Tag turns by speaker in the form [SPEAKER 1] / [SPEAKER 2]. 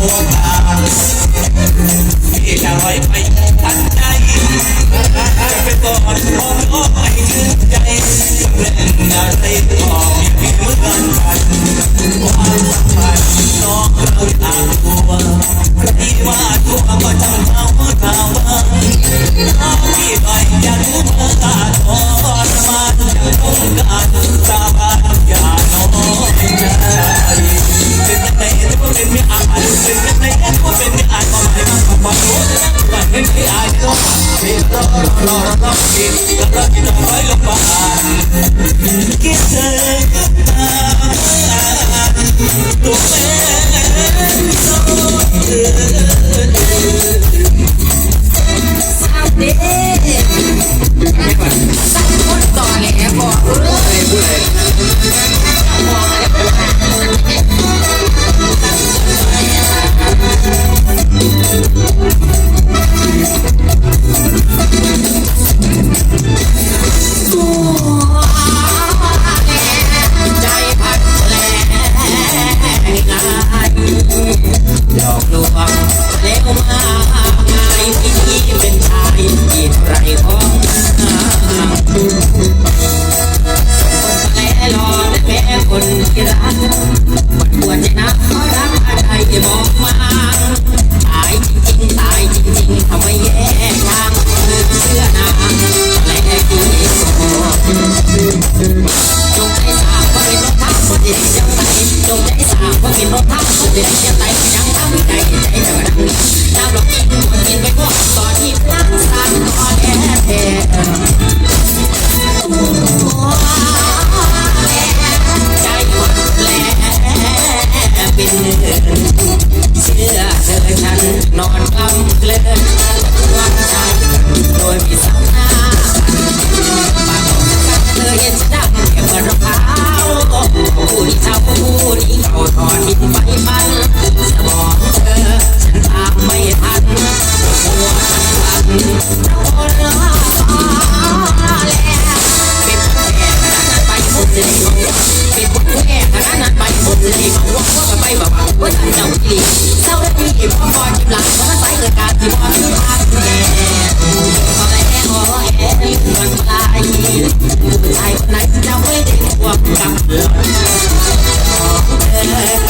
[SPEAKER 1] ใจ ถทับคนเดียวยังไงยังทำใจใจเธอดังน้ำหลอกกินหมดกินไปพวกตอที่นั่งสามต่อแท้แท้ใจหมดแลเป็นเนื้อเชื่อเธอฉันนอนกำเกลือ ดเลยมาว่าว่าไปแบบว่าจะเจ้าดีเจ้าได้ดีพอพอจิบหลังเพราะมันไปเกิดการที่ว่าคือทางแก่พอแล้วพอแห่เงินลายผู้ชายคนไหนเจ้าไม่ได้ควบกับหลอนเธอกับควา